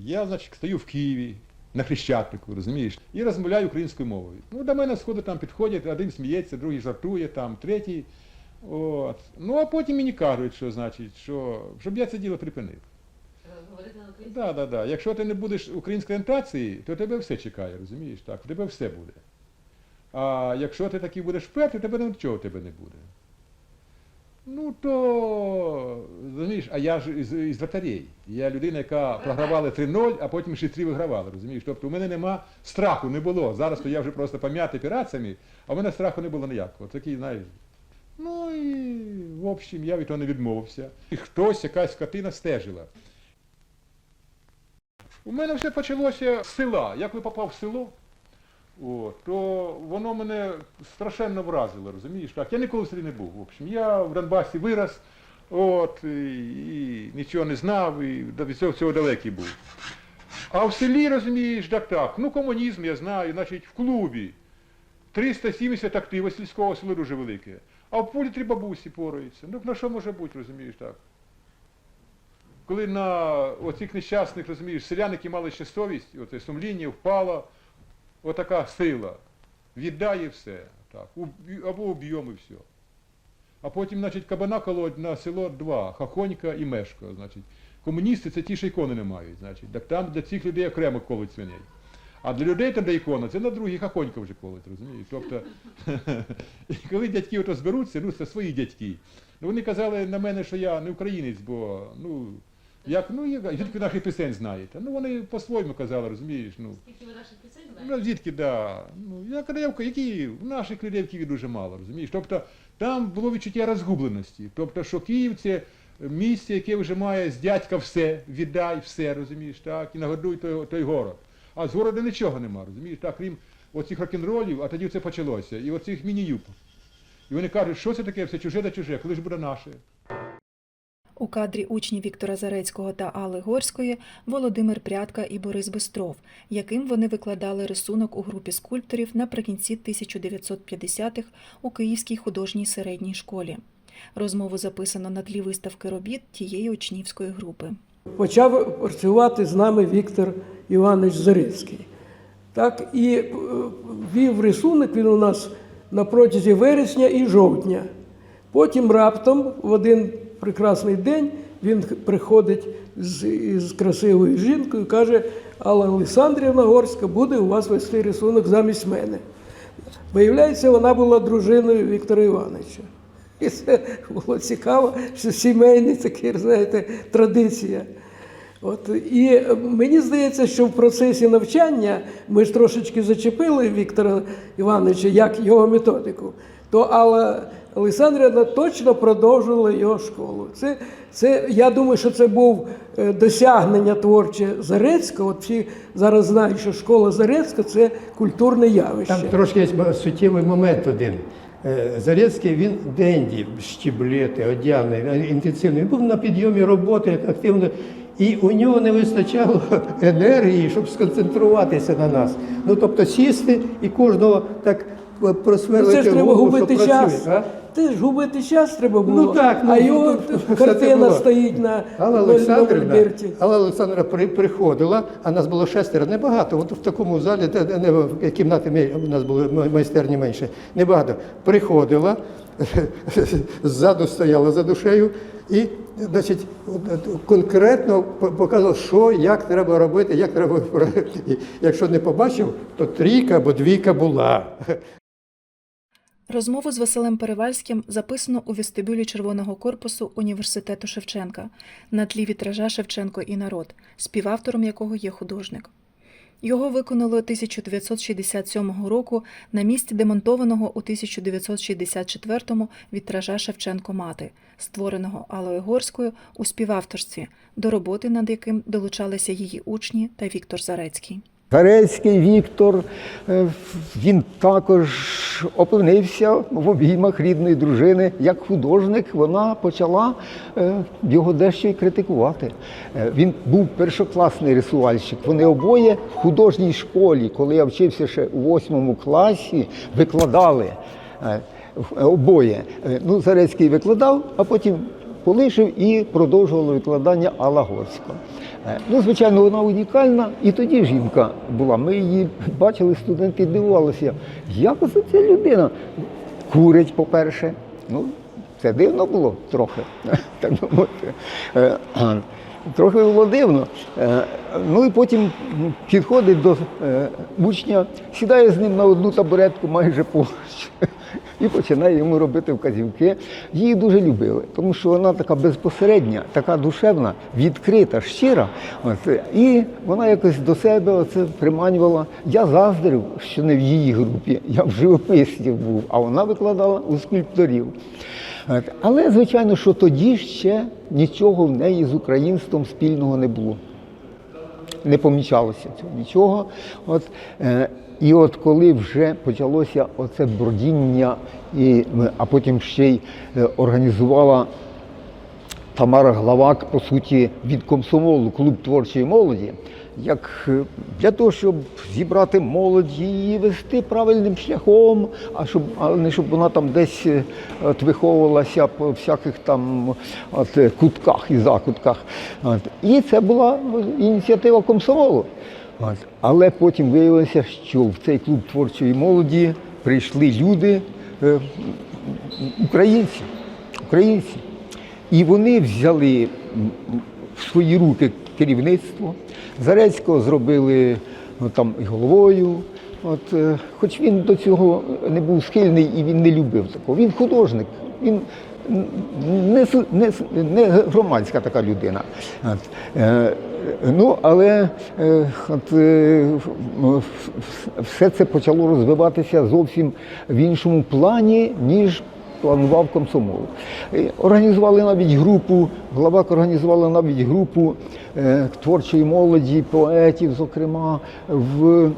Я, значить, стою в Києві на Хрещатику, розумієш, і розмовляю українською мовою. Ну, до мене сходу там підходять, один сміється, другий жартує, там, третій. От. Ну, а потім мені кажуть, що, значить, що, щоб я це діло припинив. Говорити на українській? Да, да, да. Якщо ти не будеш української орієнтації, то тебе все чекає, розумієш? Так, в тебе все буде. А якщо ти такий будеш впертий, тебе нічого в тебе не буде. Ну то, розумієш, а я ж із, із вратарей. Я людина, яка програвала 3-0, а потім ще 3 вигравали, розумієш? Тобто у мене нема страху, не було. Зараз то я вже просто пом'ятий операціями, а в мене страху не було ніякого. Такий, знаєш. Ну і, в общем, я від того не відмовився. І хтось, якась скотина стежила. У мене все почалося з села. Як ви попав в село, о, то воно мене страшенно вразило, розумієш? Так, я ніколи в селі не був. В общем, я в Донбасі вирос, от, і, і нічого не знав, і від цього всього далекий був. А в селі, розумієш, так так, ну комунізм я знаю, значить, в клубі 370 активів сільського село дуже велике. А в полі три бабусі пораються. Ну на що може бути, розумієш так? Коли на оцих нещасних, розумієш, селян, які мали ще совість, сумління впала, отака сила. Віддає все. Так, або уб'ємо і все. А потім, значить, кабана колоть на село два, Хахонька і Мешко. Значить. Комуністи це ті, що ікони не мають. Значить. Так там для цих людей окремо колоть свиней. А для людей там, де ікона, це на другій хахонька вже колоть, розумієш? Тобто, коли дядьки зберуться, ну це свої дядьки. Ну, вони казали на мене, що я не українець, бо ну, як, ну, я, звідки наших пісень знаєте? Ну, вони по-своєму казали, розумієш? Ну, Скільки ви наших пісень Ну, знаєте? звідки, да. Ну, я Київка, які в наших людей в Києві дуже мало, розумієш? Тобто там було відчуття розгубленості. Тобто, що Київ це місце, яке вже має з дядька все, віддай все, розумієш, так, і нагодуй той, той город. А з города нічого нема, розумієш, так, крім оцих рок-н-ролів, а тоді це почалося, і оцих міні-юб. І вони кажуть, що це таке, все чуже да чуже, коли ж буде наше? У кадрі учні Віктора Зарецького та Алли Горської Володимир Прядка і Борис Бистров, яким вони викладали рисунок у групі скульпторів наприкінці 1950-х у Київській художній середній школі. Розмову записано на тлі виставки робіт тієї учнівської групи. Почав працювати з нами Віктор Іванович Зарицький. Так, і е, вів рисунок він у нас на протязі вересня і жовтня. Потім раптом, в один прекрасний день, він приходить з, з красивою жінкою і каже, Алла Олександрівна Горська буде у вас вести рисунок замість мене. Виявляється, вона була дружиною Віктора Івановича. І це було цікаво, що сімейний такий, знаєте, традиція. От, і мені здається, що в процесі навчання ми ж трошечки зачепили Віктора Івановича як його методику, то Алла Олександрівна точно продовжувала його школу. Це, це, я думаю, що це був е, досягнення творче Зарецького. От всі зараз знають, що школа Зарецька це культурне явище. Там трошки є суттєвий момент один. Е, Зарецький він денді, щіблети, одягний, інтенсивний. Він був на підйомі роботи активно. І у нього не вистачало енергії, щоб сконцентруватися на нас. Ну тобто сісти і кожного так Ну, просверлити це ж треба голову, губити час. а? Ти ж губити час треба було. Ну так, ну, а його ну, то- картина стоїть на Алла Олександрівна, Алла Олександровна при, приходила, а нас було шестеро, небагато. От в такому залі, де, не, кімнати мей- у нас були майстерні менше, небагато. Приходила, ззаду стояла за душею і значить, конкретно по- показувала, що, як треба робити, як треба. Якщо не побачив, то трійка або двійка була. Розмову з Василем Перевальським записано у вестибюлі Червоного корпусу університету Шевченка на тлі вітража Шевченко і народ, співавтором якого є художник. Його виконали 1967 року на місці демонтованого у 1964-му вітража Шевченко Мати, створеного Аллою Горською у співавторстві, до роботи над яким долучалися її учні та Віктор Зарецький. Зарецький Віктор, е, він також опинився в обіймах рідної дружини. Як художник вона почала е, його дещо й критикувати. Е, Він був першокласний рисувальщик. Вони обоє в художній школі, коли я вчився ще у восьмому класі, викладали. е, Обоє. Ну, Зарецький викладав, а потім полишив і продовжувала викладання. Е, Ну, звичайно, вона унікальна, і тоді жінка була. Ми її бачили, студенти дивувалися, як оце ця людина курить, по-перше. Ну, це дивно було трохи, так. Е, Трохи було дивно. Е, Ну і потім підходить до е, учня, сідає з ним на одну табуретку майже поруч і починає йому робити вказівки. Її дуже любили, тому що вона така безпосередня, така душевна, відкрита, щира. От, і вона якось до себе оце приманювала. Я заздрив, що не в її групі, я в живописців був, а вона викладала у скульпторів. От, Але, звичайно, що тоді ще нічого в неї з українством спільного не було не помічалося цього нічого. От, е, і от коли вже почалося оце бродіння, і, а потім ще й е, організувала Тамара Главак, по суті, від комсомолу клуб творчої молоді, як е, для того, щоб зібрати молодь, її вести правильним шляхом, а щоб а не щоб вона там десь е, от, виховувалася по всяких там от, кутках і закутках. От. І це була ініціатива комсомолу. От. Але потім виявилося, що в цей клуб творчої молоді прийшли люди, е, українці, українці. І вони взяли в свої руки керівництво. Зарецького зробили ну, там головою. От, е, хоч він до цього не був схильний і він не любив такого. Він художник, він не, не, не громадська така людина. От, е, ну, але е, от, е, все це почало розвиватися зовсім в іншому плані, ніж планував комсомол. Організували навіть групу, главак організувала навіть групу е, творчої молоді, поетів, зокрема, в,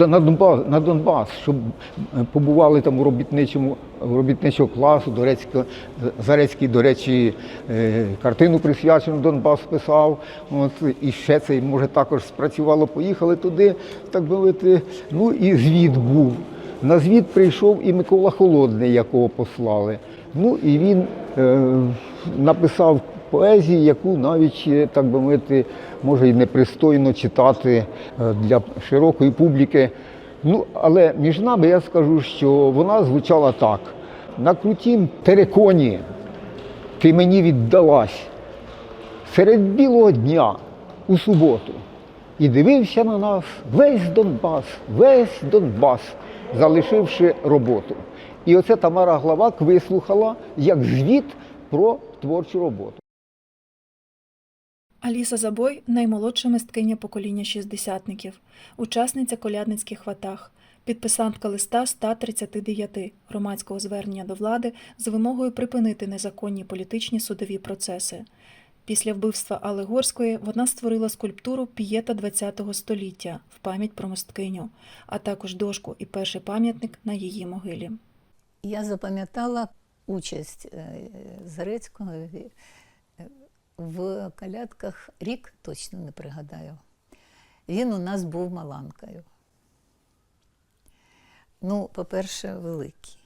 е, на, Донбас, на Донбас, щоб е, побували там у робітничому робітничого класу. Дорецько, Зарецький, до речі, картину присвячену Донбас писав. От, і ще це, може, також спрацювало, поїхали туди, так би мовити. Ну і звіт був. На звіт прийшов і Микола Холодний, якого послали. Ну і він е, написав поезію, яку навіть, е, так би мовити, може і непристойно читати е, для широкої публіки. Ну, але між нами я скажу, що вона звучала так: на крутім тереконі ти мені віддалась серед білого дня у суботу. І дивився на нас весь Донбас, весь Донбас, залишивши роботу. І оце Тамара Главак вислухала як звіт про творчу роботу. Аліса Забой наймолодша мисткиня покоління шістдесятників, учасниця колядницьких ватаг, підписантка листа 139 громадського звернення до влади з вимогою припинити незаконні політичні судові процеси. Після вбивства Алли Горської вона створила скульптуру пієта ХХ століття в пам'ять про мисткиню, а також дошку і перший пам'ятник на її могилі. Я запам'ятала участь е, Зарецького е, в колядках рік, точно не пригадаю. Він у нас був маланкою. Ну, по-перше, великий.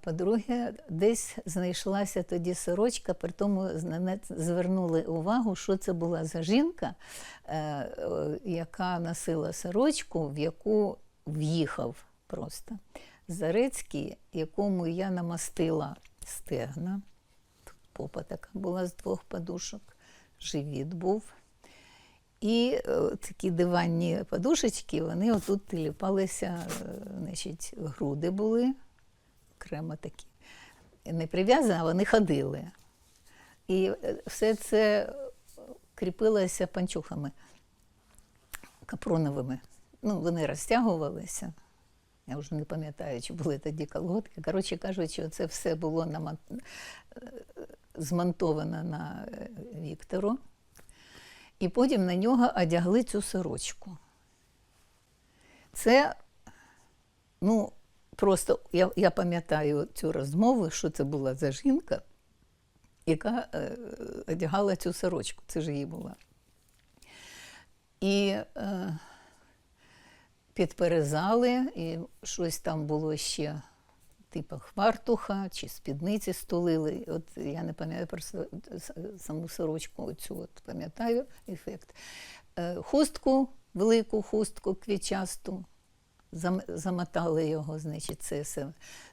По-друге, десь знайшлася тоді сорочка, при тому звернули увагу, що це була за жінка, е, яка носила сорочку, в яку в'їхав просто Зарецький, якому я намастила стегна. Попа така була з двох подушок, живіт був. І е, такі диванні подушечки, вони отут ліпалися, е, значить, груди були, окремо такі. Не прив'язані, а вони ходили. І е, все це кріпилося панчухами капроновими. Ну, вони розтягувалися. Я вже не пам'ятаю, чи були тоді колготки. Коротше кажучи, це все було намон... е, змонтовано на е, Віктору. І потім на нього одягли цю сорочку. Це, ну, просто я, я пам'ятаю цю розмову, що це була за жінка, яка е, одягала цю сорочку. Це ж її була. І е, підперезали, і щось там було ще типу хвартуха чи спідниці стулили. От я не пам'ятаю просто саму сорочку, оцю от пам'ятаю ефект. Е, Хустку, велику хустку квітчасту, замотали його, значить, це все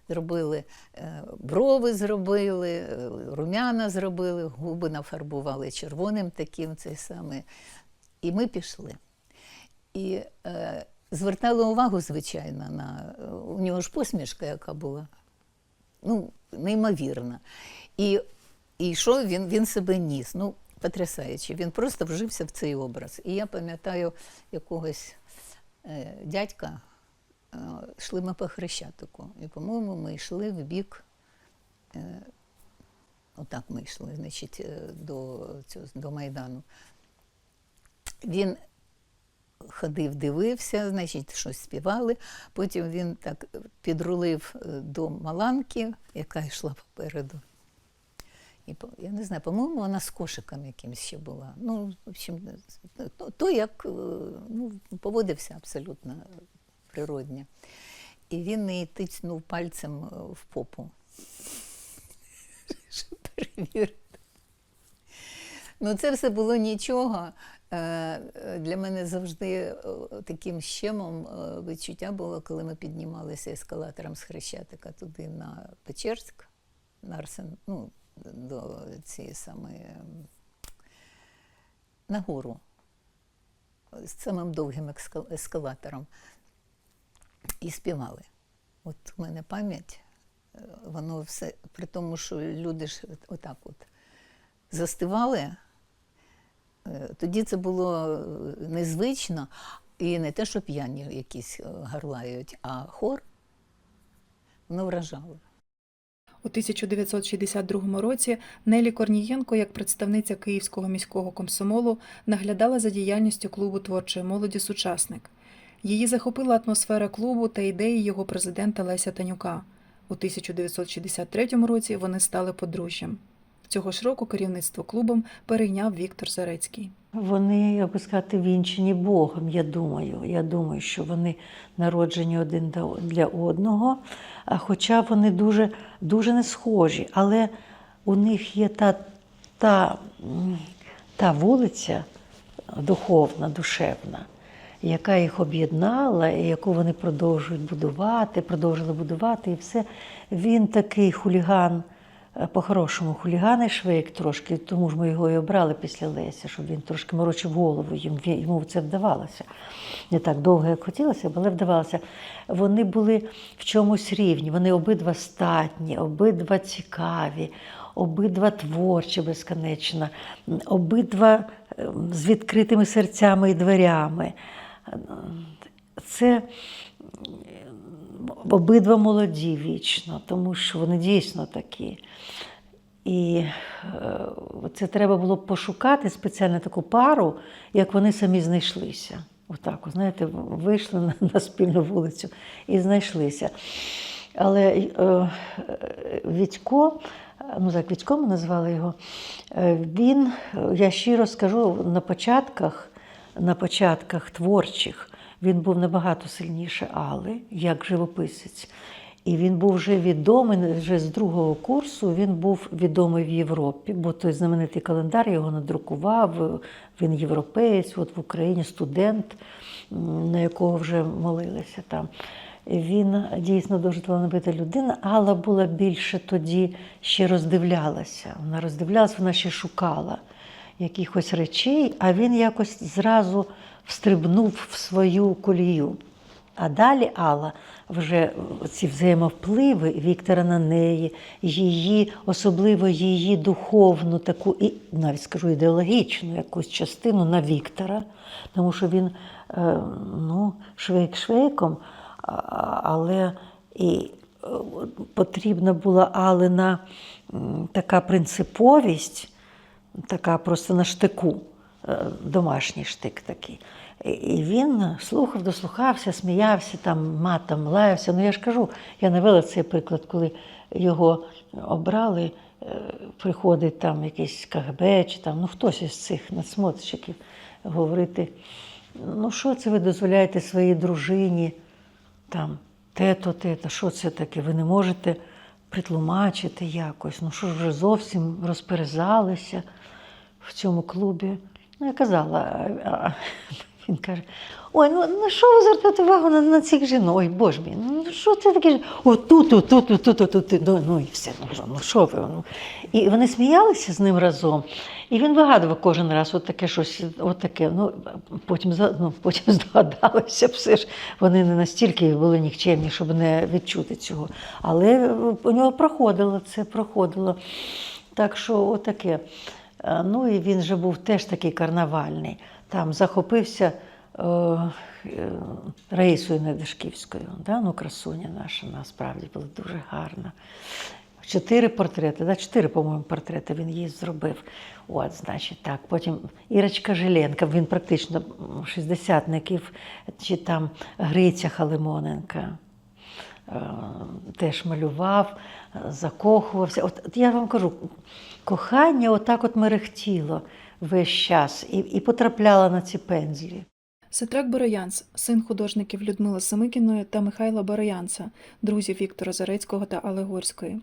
зробили, е, брови зробили, е, румяна зробили, губи нафарбували червоним таким, це саме. І ми пішли. І е, звертали увагу, звичайно, на у нього ж посмішка, яка була ну, неймовірна. І, і що він, він себе ніс? Ну, потрясаючи. Він просто вжився в цей образ. І я пам'ятаю якогось е, дядька, йшли ми по Хрещатику. І, по-моєму, ми йшли в бік. Е, отак ми йшли, значить, е, до, цього, до Майдану. Він ходив, дивився, значить, щось співали. Потім він так підрулив е, до Маланки, яка йшла попереду. І, я не знаю, по-моєму, вона з кошиком якимось ще була. Ну, в общем, то, як е, ну, поводився абсолютно природньо. І він її тицнув пальцем е, в попу. Щоб перевірити. Ну, це все було нічого. Е, Для мене завжди е, таким щемом відчуття було, коли ми піднімалися ескалатором з Хрещатика туди на Печерськ, на Арсен, ну, до цієї самої ем, на гору з самим довгим ескалатором. І співали. От у мене пам'ять, е, воно все, при тому, що люди ж отак от застивали. Е, Тоді це було е, незвично, і не те, що п'яні якісь гарлають, а хор воно вражало. У 1962 році Нелі Корнієнко, як представниця Київського міського комсомолу, наглядала за діяльністю клубу творчої молоді Сучасник. Її захопила атмосфера клубу та ідеї його президента Леся Танюка. У 1963 році вони стали подружжям. Цього ж року керівництво клубом перейняв Віктор Зарецький. Вони, як би сказати, вінчені Богом, я думаю. Я думаю, що вони народжені один для одного, хоча вони дуже, дуже не схожі. Але у них є та, та, та вулиця духовна, душевна, яка їх об'єднала, і яку вони продовжують будувати, продовжили будувати, і все. Він такий хуліган. е, По-хорошому хуліган і швейк трошки, тому ж ми його і обрали після Леся, щоб він трошки морочив голову, їм, йому це вдавалося. Не так довго, як хотілося, але вдавалося. Вони були в чомусь рівні, вони обидва статні, обидва цікаві, обидва творчі безконечно, обидва е, з відкритими серцями і дверями. Це обидва молоді вічно, тому що вони дійсно такі. І е, це треба було пошукати спеціально таку пару, як вони самі знайшлися. Отак, знаєте, вийшли на, на спільну вулицю і знайшлися. Але е, Вітько, ну так, Вітько ми назвали його, е, він, я щиро скажу, на початках, на початках творчих він був набагато сильніше Алли, як живописець. І він був вже відомий вже з другого курсу. Він був відомий в Європі, бо той знаменитий календар його надрукував. Він європеєць, от в Україні студент, на якого вже молилися там. Він дійсно дуже талановита людина. Алла була більше тоді ще роздивлялася. Вона роздивлялася, вона ще шукала якихось речей, а він якось зразу встрибнув в свою колію. А далі Алла вже ці взаємовпливи Віктора на неї, її, особливо її духовну, таку, і навіть скажу ідеологічну якусь частину на Віктора, тому що він е, ну, швейк швейком, але і е, потрібна була Алина така принциповість, така просто на штику, е, домашній штик такий. І- він слухав, дослухався, сміявся, там матом лаявся. Ну я ж кажу, я навела цей приклад, коли його обрали, е, приходить там якийсь КГБ чи там, ну хтось із цих надсмотрщиків говорити, ну що це ви дозволяєте своїй дружині там тето, тето, що це таке? Ви не можете притлумачити якось. Ну що ж вже зовсім розперезалися в цьому клубі. Ну, я казала, він каже: ой, ну на що ви звертаєте увагу на, на цих жінок? Ой, боже мій, ну що це таке? О, тут, тут, тут, тут, тут, тут, тут, ну, ну і все, ну ну що ви? Ну. І вони сміялися з ним разом. І він вигадував кожен раз от таке щось, от. Ну, потім, ну, потім здогадалися, все ж вони не настільки були нікчемні, щоб не відчути цього. Але у нього проходило це, проходило. Так що отаке. Е, Ну і він же був теж такий карнавальний. Там захопився е, е, Раїсою Недишківською. Да? Ну, красуня наша насправді була дуже гарна. Чотири портрети, да? чотири, по-моєму, портрети він їй зробив. От, значить, так. Потім Ірочка Жиленка, він практично шістдесятників, чи там Гриця Халимоненка е, теж малював, закохувався. От, от я вам кажу, кохання отак от мерехтіло весь час і, і потрапляло на ці пензлі. Сетрак Бороянц, син художників Людмили Самикіної та Михайла Бороянца, друзів Віктора Зарецького та Алли Горської.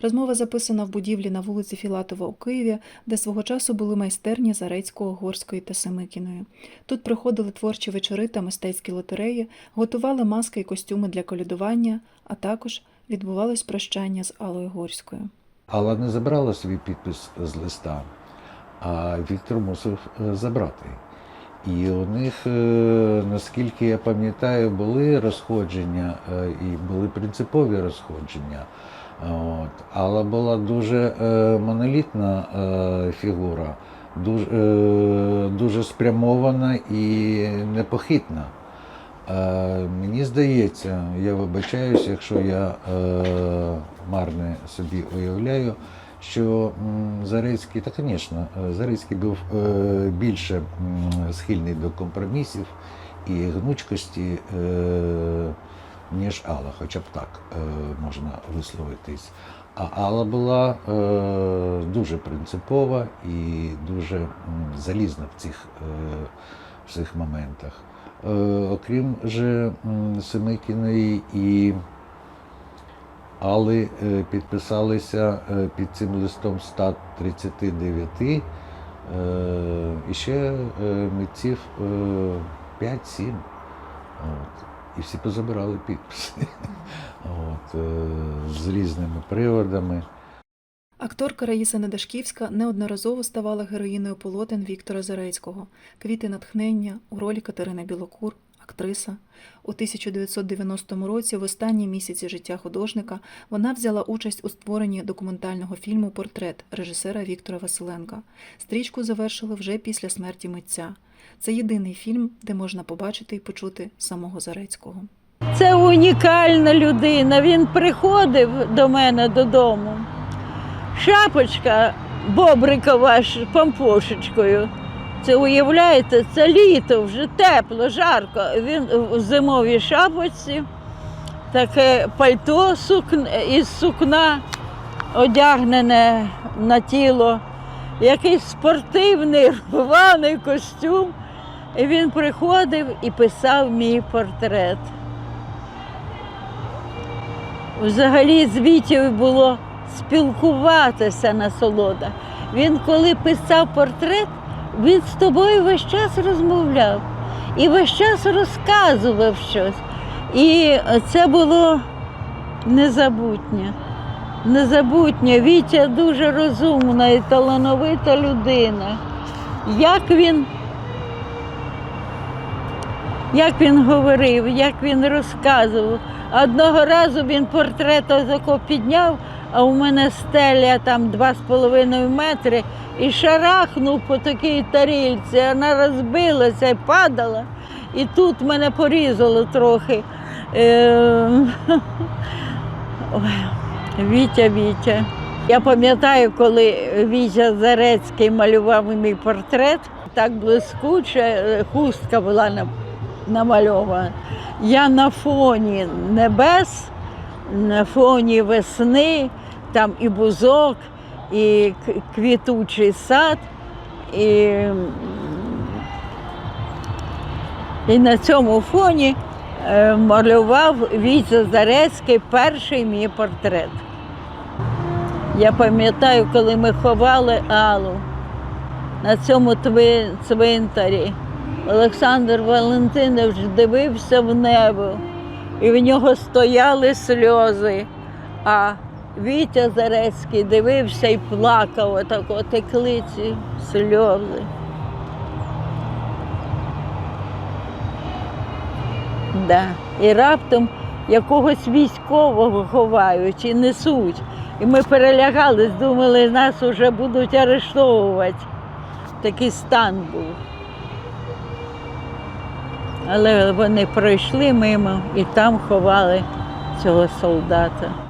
Розмова записана в будівлі на вулиці Філатова у Києві, де свого часу були майстерні Зарецького, Горської та Самикіної. Тут проходили творчі вечори та мистецькі лотереї, готували маски і костюми для колядування, а також відбувалось прощання з Аллою Горською. Алла не забрала свій підпис з листа, а Віктор мусив е, забрати. І у них, е, наскільки я пам'ятаю, були розходження е, і були принципові розходження. От. Алла була дуже монолітна фігура, дуже, дуже спрямована і непохитна. Мені здається, я вибачаюсь, якщо я е, марне собі уявляю, що Зарецький, та, звісно, Зарецький був е, більше схильний до компромісів і гнучкості, е, ніж Алла, хоча б так можна висловитись. А Алла була дуже принципова і дуже залізна в цих, в цих моментах. Е, окрім же Семикіної і Алли е, підписалися е, під цим листом 139 е, і ще митців е, 5-7. І всі позабирали підписи От, з різними приводами. Акторка Раїса Недашківська неодноразово ставала героїною полотен Віктора Зарецького, квіти натхнення у ролі Катерини Білокур, актриса. У 1990 році, в останні місяці життя художника, вона взяла участь у створенні документального фільму Портрет режисера Віктора Василенка. Стрічку завершили вже після смерті митця. Це єдиний фільм, де можна побачити і почути самого Зарецького. Це унікальна людина. Він приходив до мене додому. Шапочка бобрикова з пампошечкою. Це уявляєте, це літо, вже тепло, жарко. Він в зимовій шапочці, таке пальто із сукна одягнене на тіло, якийсь спортивний рваний костюм. І він приходив і писав мій портрет. Взагалі з Вітєю було спілкуватися насолода. Він, коли писав портрет, він з тобою весь час розмовляв і весь час розказував щось. І це було незабутнє. Незабутнє. Вітя дуже розумна і талановита людина. Як він як він говорив, як він розказував. Одного разу він портрет тако підняв, а у мене стеля там два з половиною метри, і шарахнув по такій тарільці, вона розбилася і падала. І тут мене порізало трохи. Е, Вітя, Вітя. Я пам'ятаю, коли Вітя Зарецький малював мій портрет, так блискуче, е, хустка була намальована. Я на фоні небес, на фоні весни, там і бузок, і квітучий сад. І, і на цьому фоні е, малював Вітя Зарецький перший мій портрет. Я пам'ятаю, коли ми ховали Аллу на цьому цвинтарі. Олександр Валентинович дивився в небо, і в нього стояли сльози. А Вітя Зарецький дивився і плакав, отак от текли ці сльози. Да. І раптом якогось військового ховають і несуть. І ми перелягались, думали, нас вже будуть арештовувати. Такий стан був. Але вони пройшли мимо і там ховали цього солдата.